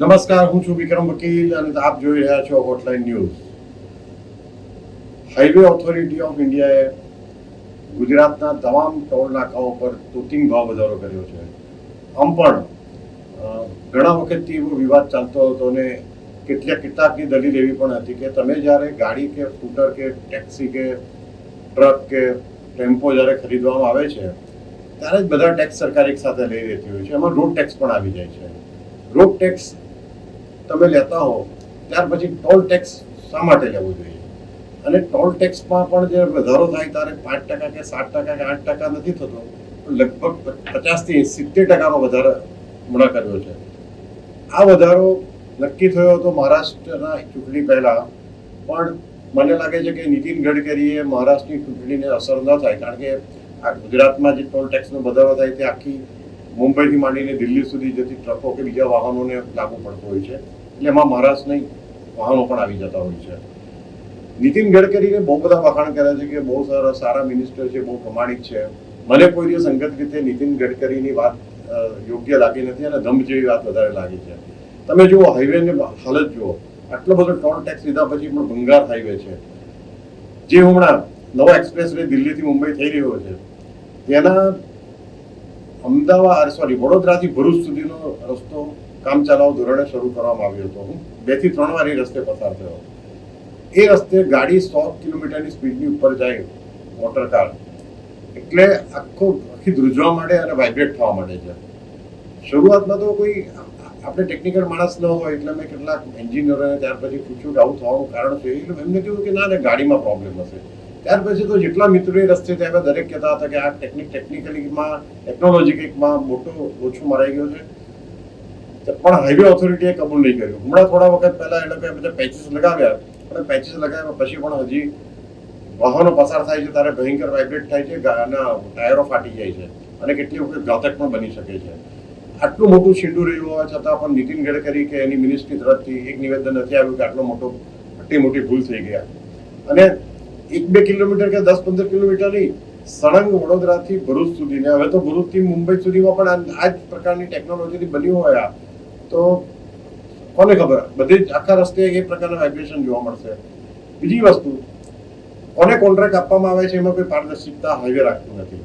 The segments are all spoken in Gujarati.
નમસ્કાર, હું છું વિક્રમ વકીલ અને આપ જોઈ રહ્યા છો hotline news highway authority of ઇન્ડિયાએ ગુજરાતના તમામ ટોલ નાકાઓ પર તૂટિંગ ભાવ વધારો કર્યો છે. આમ પણ ઘણા વખતથી એવો વિવાદ ચાલતો હતો ને કેટલાક કેટલાકની દલીલ એવી પણ હતી કે તમે જ્યારે ગાડી કે સ્કૂટર કે ટેક્સી કે ટ્રક કે ટેમ્પો જ્યારે ખરીદવામાં આવે છે, ત્યારે જ બધા ટેક્સ સરકાર એક સાથે લઈ લેતી હોય છે. એમાં રોડ ટેક્સ પણ આવી જાય છે. રોડ ટેક્સ તમે લેતા હો, ત્યાર પછી ટોલ ટેક્સ શા માટે લેવો જોઈએ? અને ટોલ ટેક્સમાં પણ જે વધારો થાય ત્યારે પાંચ ટકા કે સાત ટકા કે આઠ ટકા નથી થતો, પણ લગભગ પચાસથી સિત્તેર ટકાનો વધારો હમણાં કર્યો છે. આ વધારો નક્કી થયો હતો મહારાષ્ટ્રના ચૂંટણી પહેલાં, પણ મને લાગે છે કે નીતિન ગડકરીએ મહારાષ્ટ્રની ચૂંટણીને અસર ન થાય, કારણ કે આ ગુજરાતમાં જે ટોલ ટેક્સનો વધારો થાય તે આખી મુંબઈથી માંડીને દિલ્હી સુધી જતી ટ્રકો કે બીજા વાહનોને લાગુ પડતો હોય છે. એટલે એમાં મહારાષ્ટ્રની વાહનો પણ આવી જતા હોય છે. નીતિન ગડકરીને બહુ બધા વખાણ કર્યા છે કે બહુ સારા સારા મિનિસ્ટર છે, બહુ પ્રમાણિક છે. મને કોઈ દિવસ અંગત રીતે નીતિન ગડકરીની વાત યોગ્ય લાગી નથી અને ધમ જેવી વાત વધારે લાગી છે. તમે જુઓ હાઈવેની હાલત જુઓ. આટલો બધો ટોલ ટેક્સ લીધા પછી પણ ભંગાર હાઈવે છે. જે હમણાં નવો એક્સપ્રેસ વે દિલ્હીથી મુંબઈ થઈ રહ્યો છે. તેના અમદાવાદ સોરી વડોદરાથી ભરૂચ સુધીનો રસ્તો કામ ચલાવ ધોરણે શરૂ કરવામાં આવ્યો હતો. હું બેથી ત્રણ વાર એ રસ્તે પસાર થયો. એ રસ્તે ગાડી સો કિલોમીટરની સ્પીડની ઉપર જાય મોટર કાર. એટલે આખો આખી ધ્રુજવા માંડે અને વાઇબ્રેટ થવા માંડે છે. શરૂઆતમાં તો કોઈ આપણે ટેકનિકલ માણસ ન હોય એટલે મેં કેટલાક એન્જિનિયરોને ત્યાર પછી પૂછ્યું કે આવું થવાનું કારણ છે એટલે એમને કહ્યું કે ના ગાડીમાં પ્રોબ્લેમ હશે. ત્યાર પછી તો જેટલા મિત્રો એ રસ્તે ત્યાં દરેક કહેતા હતા કે આ ટેકનિક ટેકનિકલીમાં ટેકનોલોજીમાં મોટો ઓછું મરાઈ ગયો છે. પણ હાઈવે ઓથોરિટીએ કબૂલ નહીં કર્યું. હમણાં થોડા વખત પહેલા એ લોકોએ બધા પેચીસ લગાવ્યા, પણ પેચીસ લગાવ્યા પછી પણ હજી વાહનો પસાર થાય છે, ત્યારે ભયંકર વાઇબ્રેટ થાય છે અને ટાયરો ફાટી જાય છે અને કેટલી વખત ઘાતક પણ બની શકે છે. આટલું મોટું છીંડું રહ્યું હોવા છતાં પણ નીતિન ગડકરી કે એની મિનિસ્ટ્રી તરફથી એક નિવેદન નથી આવ્યું કે આટલો મોટો, આટલી મોટી ભૂલ થઈ ગયા. અને એક બે કિલોમીટર કે દસ પંદર કિલોમીટર નહીં, સળંગ વડોદરાથી ભરૂચ સુધી ને હવે તો ભરૂચથી મુંબઈ સુધીમાં પણ આ જ પ્રકારની ટેકનોલોજીથી બન્યું હોય આ. તો કોને ખબર? બધી આખા રસ્તે એ પ્રકારના વાઇબ્રેશન જોવા મળશે. બીજી વસ્તુ, કોને કોન્ટ્રાક્ટ આપવામાં આવે છે એમાં કોઈ પારદર્શિકતા હાઈવે રાખતું નથી.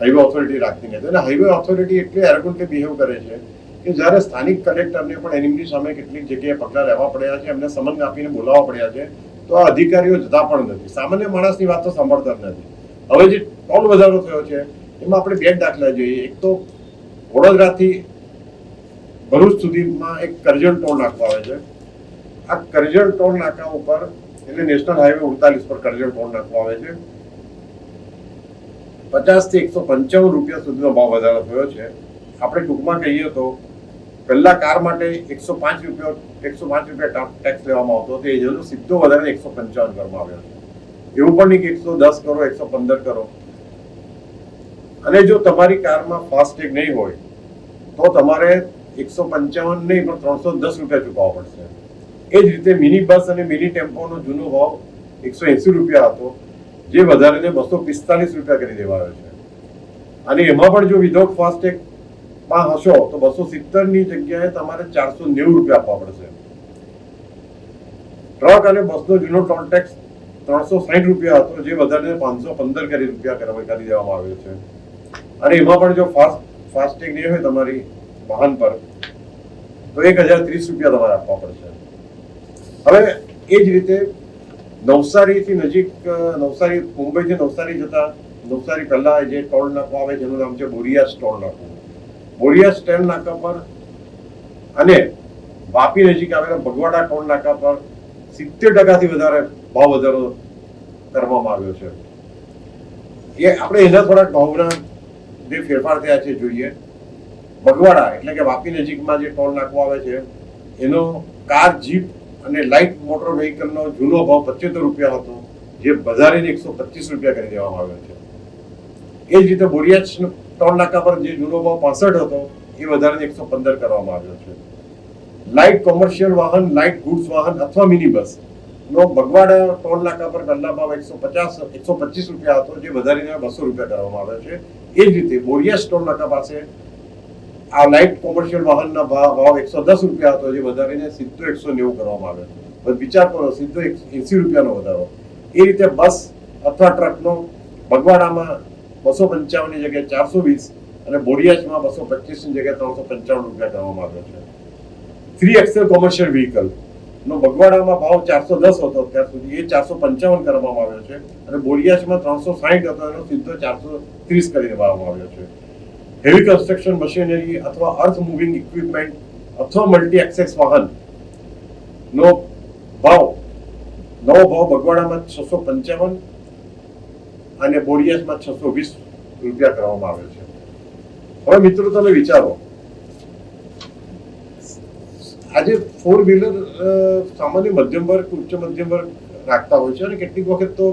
હાઈવે ઓથોરિટી રાખતી નથી. અને હાઈવે ઓથોરિટી એટલી એરોગન્ટલી બિહેવ કરે છે કે જ્યારે સ્થાનિક કલેક્ટરને પણ એમની સામે કેટલીક જગ્યાએ પગલાં લેવા પડ્યા છે, એમને સમન આપીને બોલાવવા પડ્યા છે, તો આ અધિકારીઓ જતા પણ નથી. સામાન્ય માણસની વાત તો સાંભળતા જ નથી. હવે જે ટોલ વધારો થયો છે, એમાં આપણે બે દાખલા જોઈએ. એક તો વડોદરાથી ભરૂચ સુધીમાં એક કરજણ ટોલ નાકું આવે છે. આ કરજણ ટોલ નાકા ઉપર એટલે નેશનલ હાઈવે ઉડતાલીસ પર કરજણ ટોલ નાકું આવે છે. પચાસથી એકસો પંચાવન રૂપિયા સુધીનો ભાવ વધારો થયો છે. આપણે ટૂંકમાં કહીએ તો પહેલા કાર માટે એકસો પાંચ રૂપિયા, એકસો પાંચ રૂપિયા ટેક્સ લેવામાં આવતો હતો. એ જેનો સીધો વધારે એકસો પંચાવન કરવામાં આવ્યો છે એવું પણ નહીં કે એકસો દસ કરો, એકસો પંદર કરો. અને જો તમારી કારમાં ફાસ્ટેગ નહીં હોય, તો તમારે એકસો પંચાવન નહીં, પણ ત્રણસો દસ રૂપિયા ચૂકવવા પડશે. એ જ રીતે મિની બસ અને મિની ટેમ્પોનો જૂનો ભાવ એકસો એંસી રૂપિયા હતો, જે વધારીને બસો પિસ્તાલીસ રૂપિયા કરી દેવાયો છે. અને એમાં પણ જો વિધાઉટ ફાસ્ટેગમાં હશો, તો બસો સિત્તેરની જગ્યાએ તમારે ચારસો નેવું રૂપિયા આપવા પડશે. ટ્રક અને બસનો જૂનો ટોલ ટેક્સ ત્રણસો સાઠ રૂપિયા હતો, જે વધારીને પાંચસો પંદર કરી રૂપિયા કરવા કરી દેવામાં આવ્યો છે. અને એમાં પણ જો ફાસ્ટ ફાસ્ટેગ નહીં હોય તમારી વાહન પર. તો એક હજાર ત્રીસ રૂપિયા તમારે આપવા પડશે. હવે એ જ રીતે નવસારીથી નજીક નવસારી, મુંબઈથી નવસારી જતા નવસારી પહેલા જે ટોલ નાકો આવે જેનું નામ છે બોરિયાસ ટોલ નાકો. બોરિયાસ સ્ટેન્ડ નાકા પર અને વાપી નજીક આવેલા બગવાડા ટોલ નાકા પર સિત્તેર ટકાથી વધારે ભાવ વધારો કરવામાં આવ્યો છે. એ આપણે એના થોડાક ભાવના જે ફેરફાર થયા છે જોઈએ. બગવાડા, એટલે કે વાપી નજીકમાં જે ટોલ નાકું આવે છે, એનો કાર, જીપ અને લાઇટ મોટર વ્હીકલનો જૂનો ભાવ પચોતેર રૂપિયા હતો, જે વધારીને એકસો પચીસ રૂપિયા કરી દેવામાં આવ્યો છે. એ જ રીતે બોરિયા ટોલ નાકા પર જે જૂનો ભાવ પાસઠ હતો, એ વધારીને એકસો પંદર કરવામાં આવ્યો છે. લાઇટ કોમર્શિયલ વાહન, લાઇટ ગુડ્સ વાહન અથવા મિની બસ નો બગવાડા ટોલ નાકા પર કલ્લા ભાવ એકસો પચાસ, એકસો પચીસ રૂપિયા હતો, જે વધારીને બસો રૂપિયા કરવામાં આવ્યો છે. એ જ રીતે બોરિયાસ ટોલ નાકા પાસે આ લાઇટ કોમર્શિયલ વાહનના ભાવ એકસો દસ રૂપિયા હતો જે વધારીને સીધો એકસો નેવું કરવામાં આવ્યો પણ વિચાર કરો, સીધો એંસી રૂપિયાનો વધારો. એ રીતે બસ અથવા ટ્રકનો બગવાડામાં બસો પંચાવનની જગ્યાએ ચારસો વીસ અને બોડિયાજમાં બસો પચીસની જગ્યાએ ત્રણસો પંચાવન રૂપિયા કરવામાં આવ્યો છે. થ્રી એક્સેલ કોમર્શિયલ વ્હીકલ નો બગવાડામાં ભાવ ચારસો દસ હતો અત્યાર સુધી, એ ચારસો પંચાવન કરવામાં આવ્યો છે અને બોડિયાજમાં ત્રણસો સાહીઠ હતો, એનો સીધો ચારસો ત્રીસ કરી દેવામાં આવ્યો છે. હેવી કન્સ્ટ્રક્શન મશીનરી અથવા અર્થ મૂવિંગ ઇક્વિપમેન્ટ અથવા મલ્ટી એક્સેસ વાહન. નો ભાવ નવો ભાવ બગવાડામાં છસો પંચાવન અને બોરિયાસમાં છસો વીસ રૂપિયા કરવામાં આવે છે. હવે મિત્રો તમે વિચારો, આજે ફોર વ્હીલર સામાન્ય મધ્યમ વર્ગ, ઉચ્ચ મધ્યમ વર્ગ રાખતા હોય છે અને કેટલીક વખત તો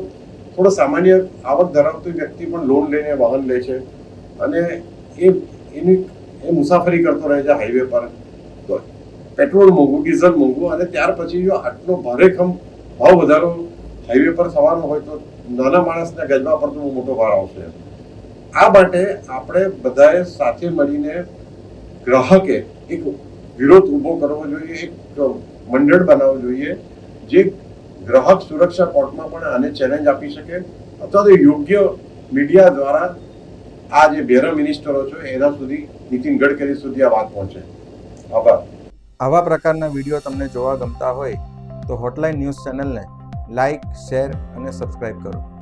થોડો સામાન્ય આવક ધરાવતી વ્યક્તિ પણ લોન લઈને વાહન લે છે અને એ એની એ મુસાફરી કરતો રહે છે હાઈવે પર. તો પેટ્રોલ મોંઘું ડીઝલ મોંઘું અને ત્યાર પછી જો આટલો ભારેખમ ભાવ વધારો હાઈવે પર થવાનો હોય તો નાના માણસના ગજવા પર તો મોટો ભાર આવશે. આ માટે આપણે બધાએ સાથે મળીને ગ્રાહકે એક વિરોધ ઊભો કરવો જોઈએ, એક મંડળ બનાવવું જોઈએ, જે ગ્રાહક સુરક્ષા કોર્ટમાં પણ આને ચેલેન્જ આપી શકે અથવા તો યોગ્ય મીડિયા દ્વારા આ જે બેરા મિનિસ્ટરો છે, એના સુધી, નીતિન ગડકરી સુધી આ વાત પહોંચે. આભાર. આવા પ્રકારના વીડિયો તમને જોવા ગમતા હોય, તો હોટલાઇન ન્યૂઝ ચેનલને લાઇક શેર અને સબસ્ક્રાઇબ કરો.